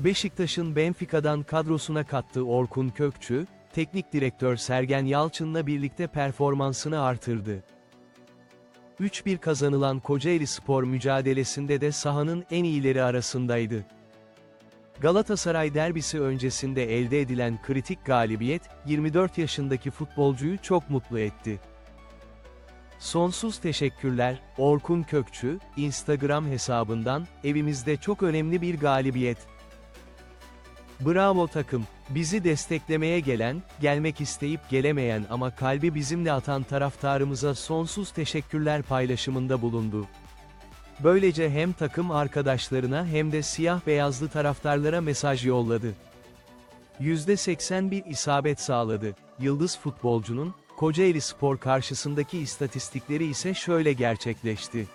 Beşiktaş'ın Benfica'dan kadrosuna kattığı Orkun Kökçü, teknik direktör Sergen Yalçın'la birlikte performansını artırdı. 3-1 kazanılan Kocaeli Spor mücadelesinde de sahanın en iyileri arasındaydı. Galatasaray derbisi öncesinde elde edilen kritik galibiyet, 24 yaşındaki futbolcuyu çok mutlu etti. Sonsuz teşekkürler, Orkun Kökçü, Instagram hesabından, evimizde çok önemli bir galibiyet. Bravo takım, bizi desteklemeye gelen, gelmek isteyip gelemeyen ama kalbi bizimle atan taraftarımıza sonsuz teşekkürler paylaşımında bulundu. Böylece hem takım arkadaşlarına hem de siyah beyazlı taraftarlara mesaj yolladı. %81 isabet sağladı. Yıldız futbolcunun, Kocaeli Spor karşısındaki istatistikleri ise şöyle gerçekleşti.